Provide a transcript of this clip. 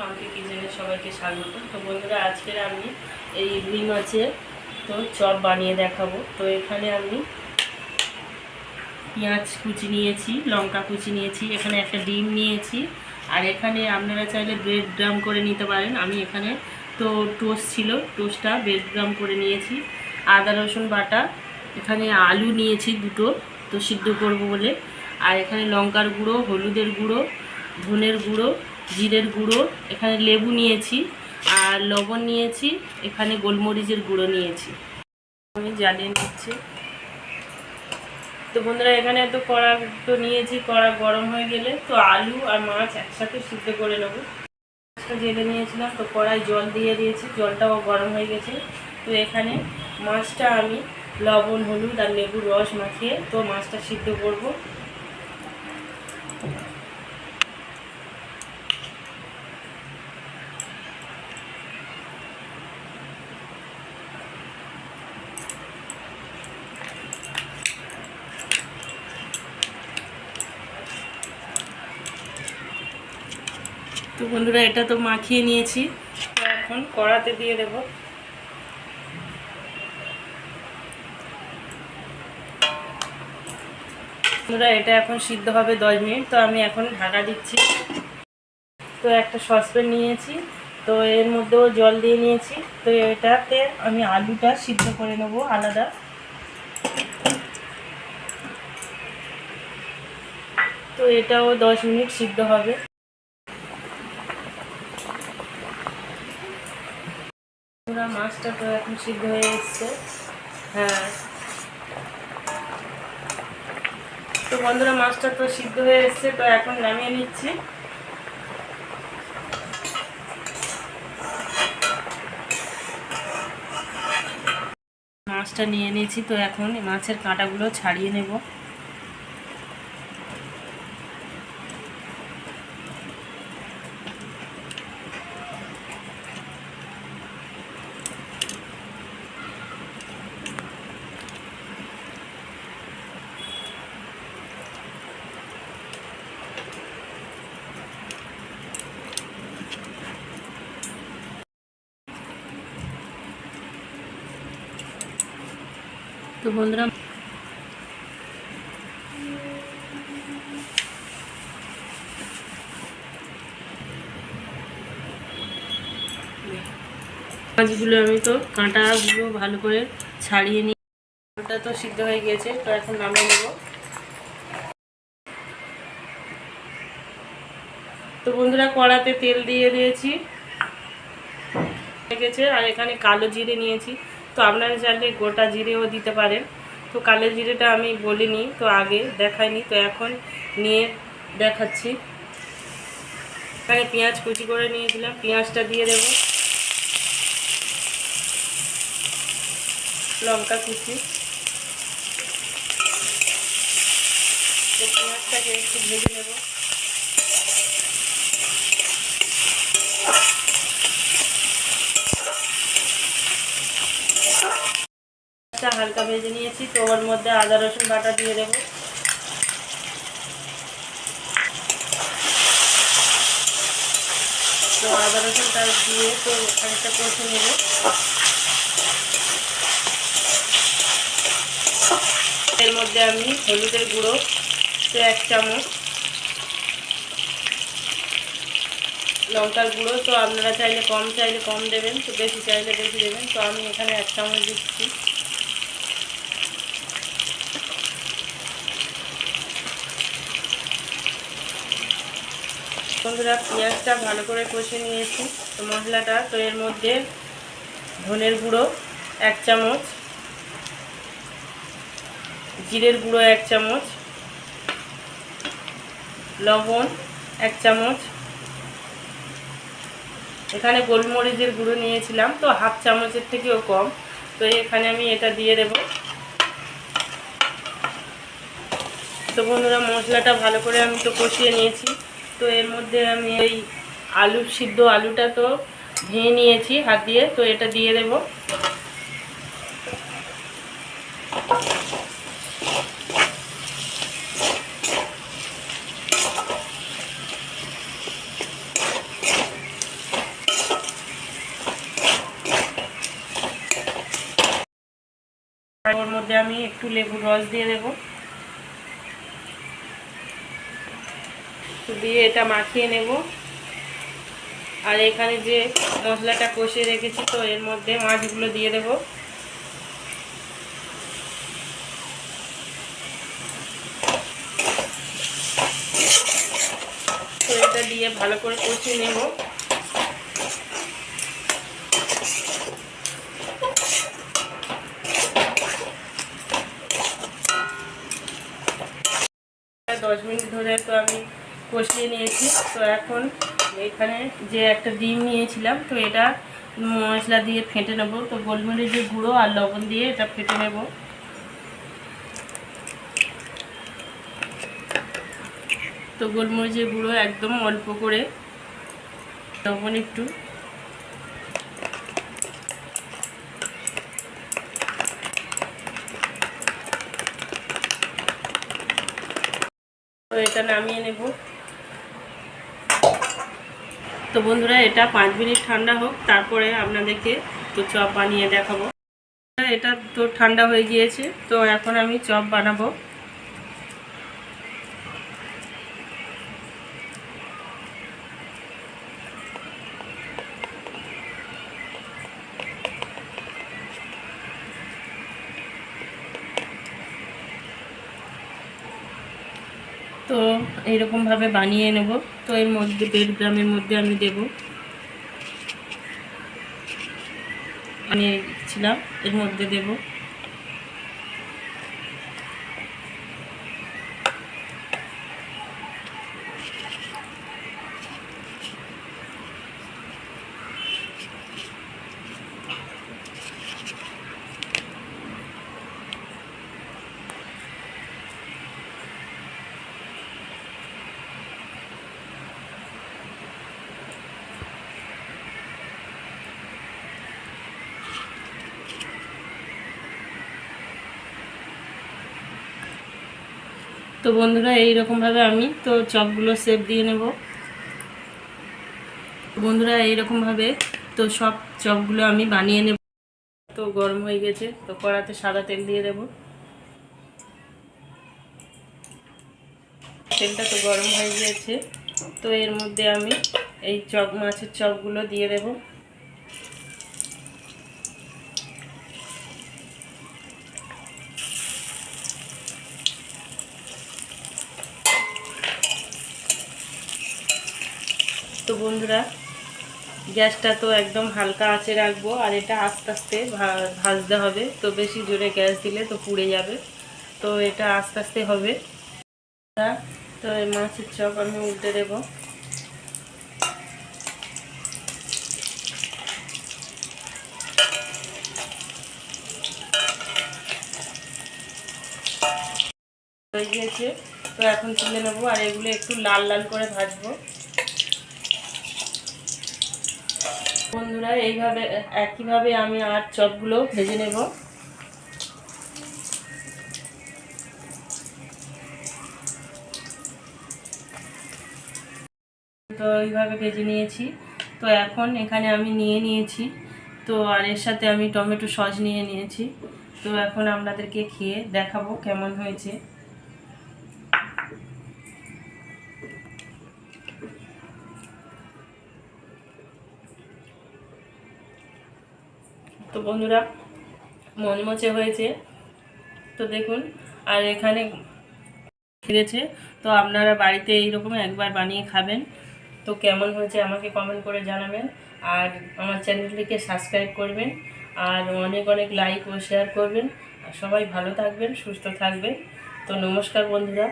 মাম্পি কিচেনে সবাইকে স্বাগত। তো বন্ধুরা, আজকের আমি এই রুই মাছের তো চপ বানিয়ে দেখাবো। তো এখানে আমি পেঁয়াজ কুচি নিয়েছি, লঙ্কা কুচি নিয়েছি, এখানে একটা ডিম নিয়েছি। আর এখানে আপনারা চাইলে ব্রেড গ্রাম করে নিতে পারেন। আমি এখানে তো টোস্ট ছিল টোস্টটা ব্রেড গ্রাম করে নিয়েছি। আদা, রসুন বাটা, এখানে আলু নিয়েছি দুটো, তো সিদ্ধ করব বলে। আর এখানে লঙ্কার গুঁড়ো, হলুদের গুঁড়ো, ধনের গুঁড়ো জিরের গুঁড়ো, এখানে লেবু নিয়েছি আর লবণ নিয়েছি, এখানে গোলমরিচের গুঁড়ো নিয়েছি। আমি জ্বালিয়ে নিচ্ছি। তো বন্ধুরা, এখানে তো কড়া তো নিয়েছি, কড়া গরম হয়ে গেলে তো আলু আর মাছ একসাথে সিদ্ধ করে নেব। মাছটা জেলে নিয়েছিলাম, তো কড়াই জল দিয়ে দিয়েছি, জলটাও গরম হয়ে গেছে। তো এখানে মাছটা আমি লবণ, হলুদ আর লেবুর রস মাখিয়ে তো মাছটা সিদ্ধ করব। তো বন্ধুরা, এটা তো মাখিয়ে নিয়েছি। তো এখন কড়াতে দিয়ে দেব। বন্ধুরা, এটা এখন সিদ্ধ হবে দশ মিনিট। তো আমি এখন ঢাকা দিচ্ছি। তো একটা সসপ্যান নিয়েছি। তো এর মধ্যেও জল দিয়ে নিয়েছি। তো এটাতে আমি আলুটা সিদ্ধ করে নেব আলাদা। তো এটাও দশ মিনিট সিদ্ধ হবে। পুরো মাছটা তো এখন সিদ্ধ হয়ে এসছে হ্যাঁ। তো বন্ধুরা, মাছটা তো সিদ্ধ হয়ে এসছে তো এখন নামিয়ে নিচ্ছি। মাছটা নিয়ে নিয়েছি, তো এখন মাছের কাঁটাগুলো ছাড়িয়ে নেব। তো বন্ধুরা, মাছগুলো আমি তো কাঁটাগুলো ভালো করে ছাড়িয়ে নিই ওটা তো সিদ্ধ হয়ে গিয়েছে, তো এখন নামিয়ে নেব। তো বন্ধুরা, কড়াতে তেল দিয়ে দিয়েছি গেছে, আর এখানে কালো জিরে নিয়েছি। তো আপনারা চাইলে গোটা জিরেও দিতে পারেন। তো কালো জিরেটা আমি বলিনি, তো আগে দেখাইনি, তো এখন নিয়ে দেখাচ্ছি। এখানে পেঁয়াজ কুচি করে নিয়েছিলাম, পেঁয়াজটা দিয়ে দেব। লঙ্কা কুচি। পেঁয়াজটাকে একটু ভেজে নেব। পেঁয়াজটা হালকা ভেজে নিয়েছি, তো ওর মধ্যে আদা, রসুন বাটা দিয়ে দেবো। তো আদা রসুনটা দিয়ে তো খানিকটা কষে নেব। এর মধ্যে আমি হলুদের গুঁড়ো, তো এক চামচ। লঙ্কার গুঁড়ো, তো আপনারা চাইলে কম চাইলে কম দেবেন, তো বেশি চাইলে বেশি দেবেন, তো আমি এখানে এক চামচ দিচ্ছি। বন্ধুরা পেঁয়াজটা ভালো করে কষে নিয়েছি। তো মশলাটা, তো এর মধ্যে ধনের গুঁড়ো এক চামচ, জিরের গুঁড়ো এক চামচ, লবণ এক চামচ। এখানে গোলমরিচের গুঁড়ো নিয়েছিলাম, তো হাফ চামচের থেকেও কম। তো এখানে আমি এটা দিয়ে দেব। তো বন্ধুরা, মশলাটা ভালো করে আমি তো কষিয়ে নিয়েছি। তো এর মধ্যে আমি এই আলু সিদ্ধ আলুটা তো ভেঙে নিয়েছি হাত দিয়ে, তো এটা দিয়ে দেব। ওর মধ্যে আমি একটু লেবুর রস দিয়ে দেবো। দিয়ে এটা মাখিয়ে নেব। আর এখানে যে মশলাটা কষিয়ে রেখেছি, তো এর মধ্যে মাছগুলো দিয়ে দেব। এটা দিয়ে ভালো করে কষিয়ে নেব। দশ মিনিট ধরে তো আমি কষিয়ে নিয়েছি। তো এখন এখানে যে একটা ডিম নিয়েছিলাম, তো এটা মশলা দিয়ে ফেটে নেব। তো গোলমরিচের গুঁড়ো আর লবণ দিয়ে এটা ফেটে নেব। তো গোলমরিচের গুঁড়ো একদম অল্প করে, লবণ একটু। তো এটা নামিয়ে নেব। তো বন্ধুরা, এটা পাঁচ মিনিট ঠান্ডা হোক, তারপরে আপনাদেরকে তো চপ বানিয়ে দেখাবো। এটা তো ঠান্ডা হয়ে গিয়েছে, তো এখন আমি চপ বানাবো। তো এইরকমভাবে বানিয়ে নেব। তো এর মধ্যে বেড গ্রামের মধ্যে আমি দেব। বানিয়েছিলাম এর মধ্যে দেব। তো বন্ধুরা, এইরকমভাবে আমি তো চপগুলো সেপ দিয়ে নেব। বন্ধুরা, এইরকমভাবে তো সব চপগুলো আমি বানিয়ে নেব। তো গরম হয়ে গেছে, তো কড়াতে সাদা তেল দিয়ে দেব। তেলটা তো গরম হয়ে গিয়েছে তো এর মধ্যে আমি এই চপ, মাছের চপগুলো দিয়ে দেবো। তো বন্ধুরা, গ্যাসটা তো একদম হালকা আঁচে রাখব আর এটা আস্তে আস্তে ভাজতে হবে। তো বেশি জোরে গ্যাস দিলে তো পুড়ে যাবে। তো এটা আস্তে আস্তে হবে। তো এই মাছের চপ আমি উল্টে দেব। হয়ে গিয়েছে। তো এখন তুলে নেব আর এগুলো একটু লাল লাল করে ভাজবো। বন্ধুরা, এইভাবে, একইভাবে আমি আর চপগুলো ভেজে নেব। তো এইভাবে ভেজে নিয়েছি। তো এখন এখানে আমি নিয়ে নিয়েছি। তো আর এর সাথে আমি টমেটো সস নিয়ে নিয়েছি। তো এখন আপনাদেরকে খেয়ে দেখাবো কেমন হয়েছে। তো বন্ধুরা মচমচে হয়েছে। তো দেখুন, আর এখানে ফিরেছে। তো আপনারা বাড়িতে এইরকম একবার বানিয়ে খাবেন। তো কেমন হয়েছে আমাকে কমেন্ট করে জানাবেন। আর আমার চ্যানেলটিকে সাবস্ক্রাইব করবেন। আর অনেক অনেক লাইক ও শেয়ার করবেন। আর সবাই ভালো থাকবেন, সুস্থ থাকবেন। তো নমস্কার বন্ধুরা।